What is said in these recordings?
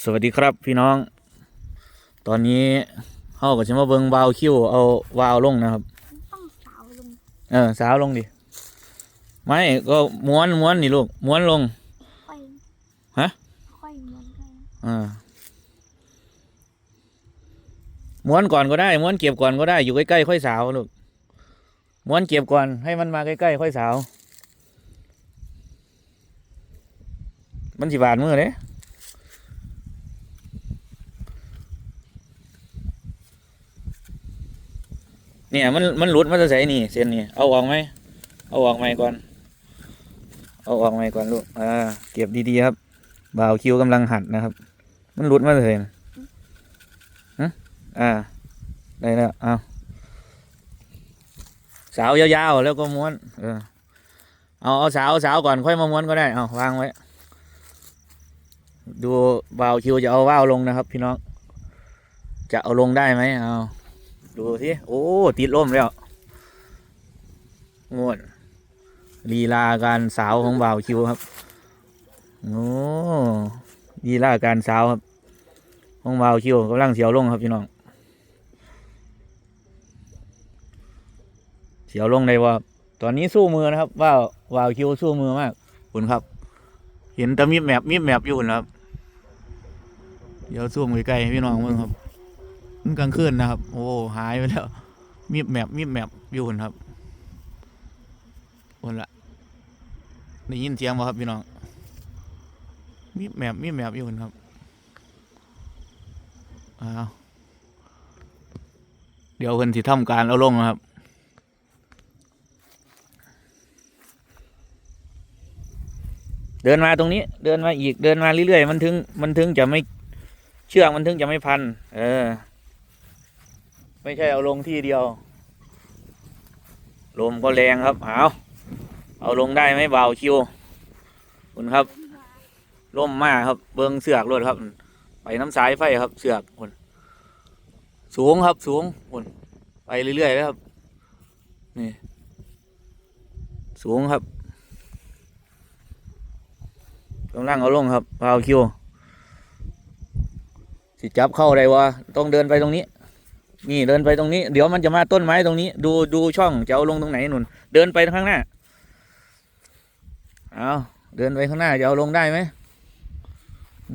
สวัสดีครับพี่น้อง ตอนนี้เฮาก็จะมาเบิ่งวาล์วคิวเอาวาล์วลงนะครับ ต้องสาวลง เออสาวลงดิ ไม่ก็ม้วนม้วนนี่ลูกม้วนลง ค่อยฮะ ค่อยม้วนกันอ่าม้วนก่อนก็ได้ม้วนเก็บก่อนก็ได้อยู่ใกล้ๆค่อยสาวลูกม้วนเก็บก่อนให้มันมาใกล้ๆค่อยสาว มันสิบาดมือเด้ เนี่ยมันมันหลุดมาจะใส่นี่เส้นนี่เอาออกไหมเอาออกไหมก่อน เอาออกไหมก่อนลูกอ่าเก็บดีๆครับบ่าวคิวกำลังหัดนะครับ มันหลุดมาเลยนะฮะอ่าได้แล้วเอาสาวยาวๆแล้วก็ม้วน เออเอาเอาสาวสาวก่อนค่อยมาม้วนก็ได้เอาวางไว้ ดูบ่าวคิวจะเอาว่าวลงนะครับ พี่น้องจะเอาลงได้ไหมเอา ดูสิโอ้ ติดล่มแล้วงวดลีลาการสาวของบ่าวคิวครับโอ้ดีลาการสาวครับห้องวาวคิวกำลังเสียวลงครับพี่น้องเสียวลงได้ว่า ตอนนี้สู้มือนะครับ ว่าวาวคิวสู้มือมากคุณครับ เห็นตะมีบแมบมีบแมบอยู่นะครับ เดี๋ยวสู้มือไกล้พี่น้องมืองครับ มันกลางคืนนะครับ โอ้หายไปแล้วมีบแมบมีบแมบอยู่คุณครับคนละได้ยินเสียงบ่ครับพี่น้องมีแมบมีแมบอยู่ครับอ้าวเดี๋ยวเพิ่นสิทำการเอาลงนะครับเดินมาตรงนี้ เดินมาอีกเดินมาเรื่อยๆมันถึง มันถึงจะไม่เชือกมันถึงจะไม่พัน เออ ไม่ใช่เอาลงที่เดียว ลมก็แรงครับเอาเอาลงได้ไหมเบาคิวคุณครับล่มมากครับ เบิงเสือกรถครับ ไปน้ำสายไฟครับเสือกคนสูงครับสูงคนไปเรื่อยๆแล้วครับ นี่ สูงครับกำลังเอาลงครับพาคิวสิจับเข้าได้วะต้องเดินไปตรงนี้ นี่เดินไปตรงนี้ เดี๋ยวมันจะมาต้นไม้ตรงนี้ ดูดูช่องจะเอาลงตรงไหนหนุนเดินไปข้างหน้าเอาเดินไปข้างหน้าจะเอาลงได้ไหม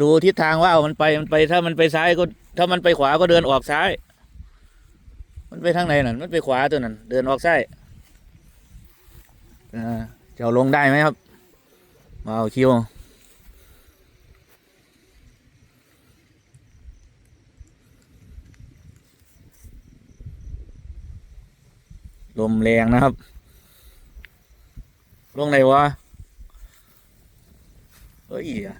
ดูทิศทางว่าเอามันไปมันไปถ้ามันไปซ้ายก็ ถ้ามันไปขวาก็เดินออกซ้าย มันไปทางไหนนั่นมันไปขวาตัวนั้น เดินออกซ้ายจะเอาลงได้ไหมครับมาเอาคิว ลมแรงนะครับ ลงไหนวะเอ้ยอะ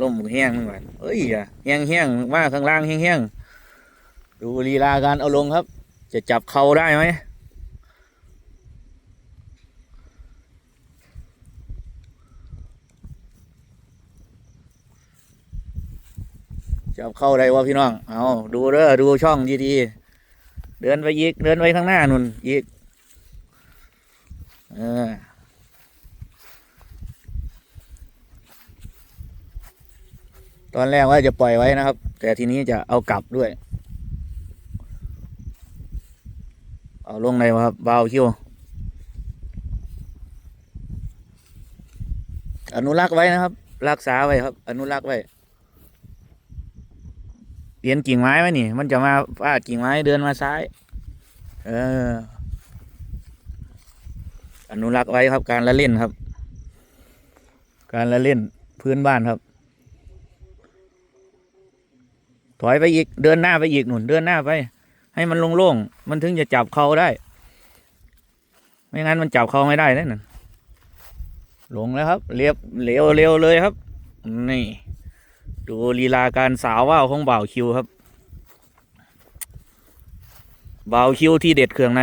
ลมแห้งนึงว่ะเอ้ยอะแห้งแห้งมาข้างล่างแห้งแห้งดูลีลาการเอาลงครับ จะจับเข่าได้ไหมจับเข้าได้วะพี่น้อง เอาดูเด้อดูช่องดีๆ เดินไปอีก เดินไปข้างหน้านุ่นอีก เออตอนแรกว่าจะปล่อยไว้นะครับ แต่ทีนี้จะเอากลับด้วย เอาลงในวะครับบาคิวอนุรักษ์ไว้นะครับ รักษาไว้ครับ อนุรักษ์ไว้ เปลี่ยนกิ่งไม้ไหมนี่ มันจะมาฟาดกิ่งไม้เดินมาซ้าย เออ อนุรักษ์ไว้ครับการละเล่นครับ การละเล่นพื้นบ้านครับ ถอยไปอีกเดินหน้าไปอีกหนุนเดินหน้าไป ให้มันโล่งๆมันถึงจะจับเขาได้ ไม่งั้นมันจับเขาไม่ได้นั่นนะลงแล้วครับเรียบเร็วเร็วเลยครับนี่ ดูลีลาการสาวว่าวของบ่าวคิวครับบ่าวคิวที่เด็ดเครื่องใน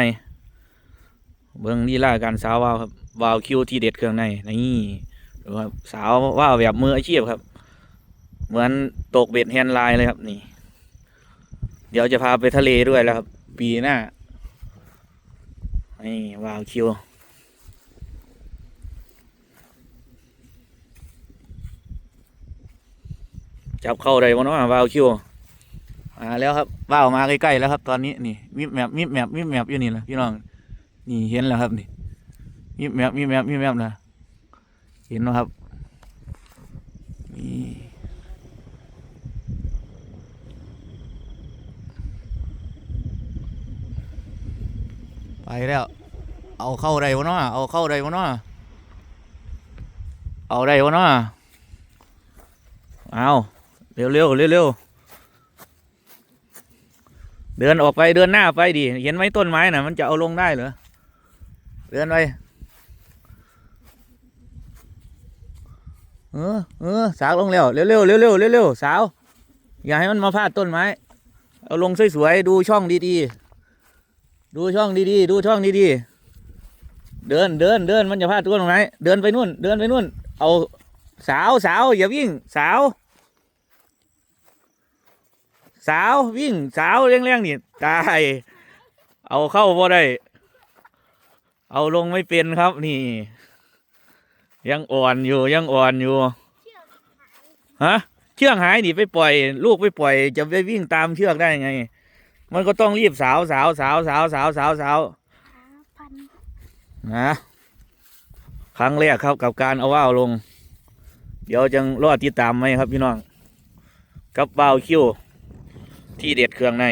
เบิ้งลีลาการสาวว่าวครับบ่าวคิวที่เด็ดเครื่องในนี่ดูครับสาวว่าวแบบมืออาชีพครับ เหมือนตกเบ็ดแฮนด์ไลน์เลยครับนี่ เดี๋ยวจะพาไปทะเลด้วยแล้วครับ ปีหน้านี่วาวคิว จับเข้าได้บ่เนาะวาวคิวมาแล้วครับว่าวมาใกล้ๆแล้วครับตอนนี้นี่มิบแมปมิบแมปมิบแมปอยู่นี่แหละพี่น้องนี่เห็นแล้วครับนี่มิบแมปมิบแมปมิบแมปนะเห็นแล้วครับนี่ไปแล้ว เอาเข้าได้บ่เนาะเอาเข้าได้บ่เนาะเอาได้บ่เนาะเอา ร็วเร็วเร็วเร็วเดินออกไปเดินหน้าไปดิเห็นไหมต้นไม้น่ะ มันจะเอาลงได้เหรอเดินไปเออเออสาวลงเร็วเร็วเร็วเร็วเร็วเร็วสาว อย่าให้มันมาพลาดต้นไม้ เอาลงสวยๆดูช่องดีๆดูช่องดีๆดูช่องดีๆเดินเดินเดินมันจะพลาดตัวตรงไหนเดินไปนู่น เดินไปนู่น เอาสาวสาวอย่าวิ่งสาว สาววิ่งสาวเร่งๆนี่ตายเอาเข้าพอได้ เอาลงไม่เป็นครับนี่ ยังอ่อนอยู่ยังอ่อนอยู่ฮะเชือกหายดิไปปล่อย ลูกไปปล่อย จะไปวิ่งตามเชือกได้ไง มันก็ต้องรีบสาวสาวสาวสาวสาวสาวสาวหาพันนะครั้งแรกครับกับการเอาว่าวลง เดี๋ยวจังรอติดตามไหมครับพี่น้องกับว่าวคิว ที่เด็ดเครื่องใน